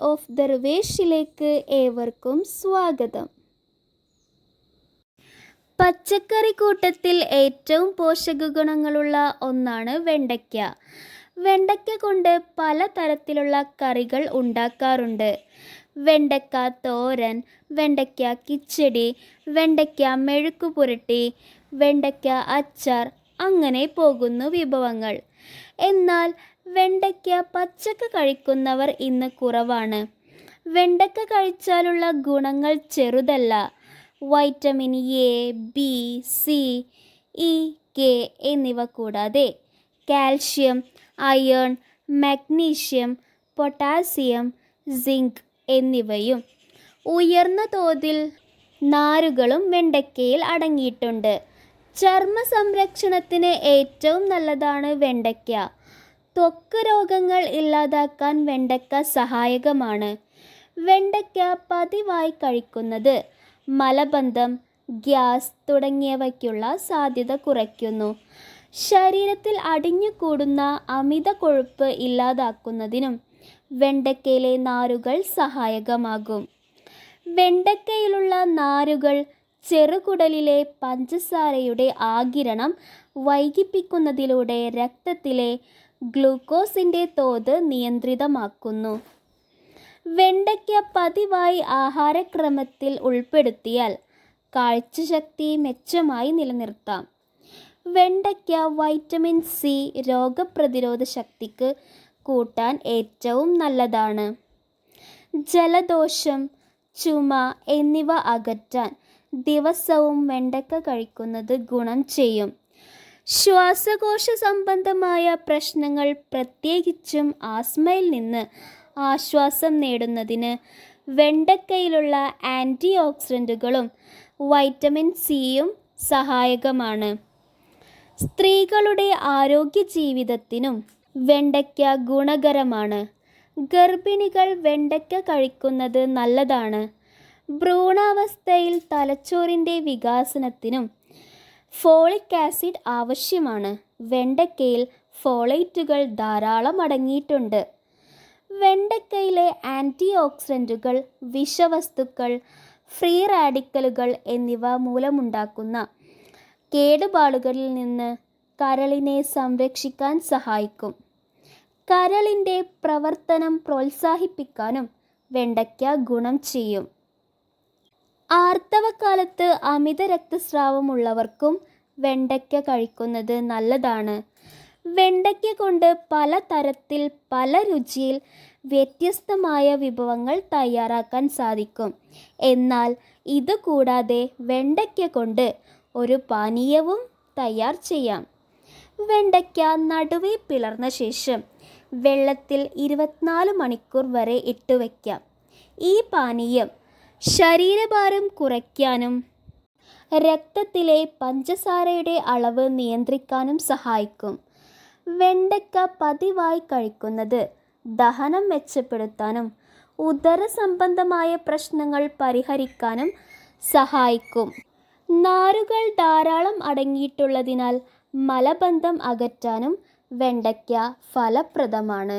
Of ദർവേഷിലേക്ക് ഏവർക്കും സ്വാഗതം. പച്ചക്കറി കൂട്ടത്തിൽ ഏറ്റവും പോഷക ഗുണങ്ങളുള്ള ഒന്നാണ് വെണ്ടയ്ക്ക. വെണ്ടയ്ക്ക കൊണ്ട് പല തരത്തിലുള്ള കറികൾ ഉണ്ടാക്കാറുണ്ട്. വെണ്ടയ്ക്ക തോരൻ വെണ്ടയ്ക്ക കിച്ചടി വെണ്ടയ്ക്ക മെഴുക്കു പുരട്ടി വെണ്ടയ്ക്ക അച്ചാർ അങ്ങനെ പോകുന്നു വിഭവങ്ങൾ. എന്നാൽ വെണ്ടയ്ക്ക പച്ചക്ക കഴിക്കുന്നവർ ഇന്ന് കുറവാണ്. വെണ്ടയ്ക്ക കഴിച്ചാലുള്ള ഗുണങ്ങൾ ചെറുതല്ല. Vitamin A B C E K എന്നിവ കൂടാതെ calcium iron magnesium potassium zinc എന്നിവയും ഉയർന്ന തോതിൽ നാരുകളും വെണ്ടയ്ക്കയിൽ അടങ്ങിയിട്ടുണ്ട്. ചർമ്മ സംരക്ഷണത്തിന് ഏറ്റവും നല്ലതാണ് വെണ്ടയ്ക്ക. ത്വക്ക് രോഗങ്ങൾ ഇല്ലാതാക്കാൻ വെണ്ടയ്ക്ക സഹായകമാണ്. വെണ്ടയ്ക്ക പതിവായി കഴിക്കുന്നത് മലബന്ധം ഗ്യാസ് തുടങ്ങിയവയ്ക്കുള്ള സാധ്യത കുറയ്ക്കുന്നു. ശരീരത്തിൽ അടിഞ്ഞുകൂടുന്ന അമിത കൊഴുപ്പ് ഇല്ലാതാക്കുന്നതിനും വെണ്ടയ്ക്കയിലെ നാരുകൾ സഹായകമാകും. വെണ്ടയ്ക്കയിലുള്ള നാരുകൾ ചെറുകുടലിലെ പഞ്ചസാരയുടെ ആകിരണം വൈകിപ്പിക്കുന്നതിലൂടെ രക്തത്തിലെ ഗ്ലൂക്കോസിന്റെ തോത് നിയന്ത്രിതമാക്കുന്നു. വെണ്ടയ്ക്ക പതിവായി ആഹാരക്രമത്തിൽ ഉൾപ്പെടുത്തിയാൽ കാഴ്ചശക്തി മെച്ചമായി നിലനിർത്താം. വെണ്ടയ്ക്ക വൈറ്റമിൻ സി രോഗപ്രതിരോധ ശക്തിക്ക് കൂട്ടാൻ ഏറ്റവും നല്ലതാണ്. ജലദോഷം ചുമ എന്നിവ അകറ്റാൻ ദിവസവും വെണ്ടക്ക കഴിക്കുന്നത് ഗുണം ചെയ്യും. ശ്വാസകോശ സംബന്ധമായ പ്രശ്നങ്ങൾ പ്രത്യേകിച്ചും ആസ്മയിൽ നിന്ന് ആശ്വാസം നേടുന്നതിന് വെണ്ടക്കയിലുള്ള ആന്റി ഓക്സിഡന്റുകളും വൈറ്റമിൻ സിയും സഹായകമാണ്. സ്ത്രീകളുടെ ആരോഗ്യ ജീവിതത്തിനും വെണ്ടയ്ക്ക ഗുണകരമാണ്. ഗർഭിണികൾ വെണ്ടയ്ക്ക കഴിക്കുന്നത് നല്ലതാണ്. ഭ്രൂണാവസ്ഥയിൽ തലച്ചോറിന്റെ വികാസനത്തിനും ഫോളിക് ആസിഡ് ആവശ്യമാണ്. വെണ്ടക്കയിൽ ഫോളേറ്റുകൾ ധാരാളം അടങ്ങിയിട്ടുണ്ട്. വെണ്ടയ്ക്കയിലെ ആന്റി ഓക്സിഡന്റുകൾ വിഷവസ്തുക്കൾ ഫ്രീ റാഡിക്കലുകൾ എന്നിവ മൂലമുണ്ടാക്കുന്ന കേടുപാടുകളിൽ നിന്ന് കരളിനെ സംരക്ഷിക്കാൻ സഹായിക്കും. കരളിന്റെ പ്രവർത്തനം പ്രോത്സാഹിപ്പിക്കാനും വെണ്ടയ്ക്ക ഗുണം ചെയ്യും. ആർത്തവകാലത്ത് അമിത രക്തസ്രാവമുള്ളവർക്കും വെണ്ടയ്ക്ക കഴിക്കുന്നത് നല്ലതാണ്. വെണ്ടയ്ക്ക കൊണ്ട് പല തരത്തിൽ പല രുചിയിൽ വ്യത്യസ്തമായ വിഭവങ്ങൾ തയ്യാറാക്കാൻ സാധിക്കും. എന്നാൽ ഇത് കൂടാതെ വെണ്ടയ്ക്ക കൊണ്ട് ഒരു പാനീയവും തയ്യാർ ചെയ്യാം. വെണ്ടയ്ക്ക നടുവേ പിളർന്ന ശേഷം വെള്ളത്തിൽ ഇരുപത്തിനാല് മണിക്കൂർ വരെ ഇട്ട് വയ്ക്കാം ഈ പാനീയം ശരീരഭാരം കുറയ്ക്കാനും രക്തത്തിലെ പഞ്ചസാരയുടെ അളവ് നിയന്ത്രിക്കാനും സഹായിക്കും. വെണ്ടയ്ക്ക പതിവായി കഴിക്കുന്നത് ദഹനം മെച്ചപ്പെടുത്താനും ഉദര സംബന്ധമായ പ്രശ്നങ്ങൾ പരിഹരിക്കാനും സഹായിക്കും. നാരുകൾ ധാരാളം അടങ്ങിയിട്ടുള്ളതിനാൽ മലബന്ധം അകറ്റാനും വെണ്ടയ്ക്ക ഫലപ്രദമാണ്.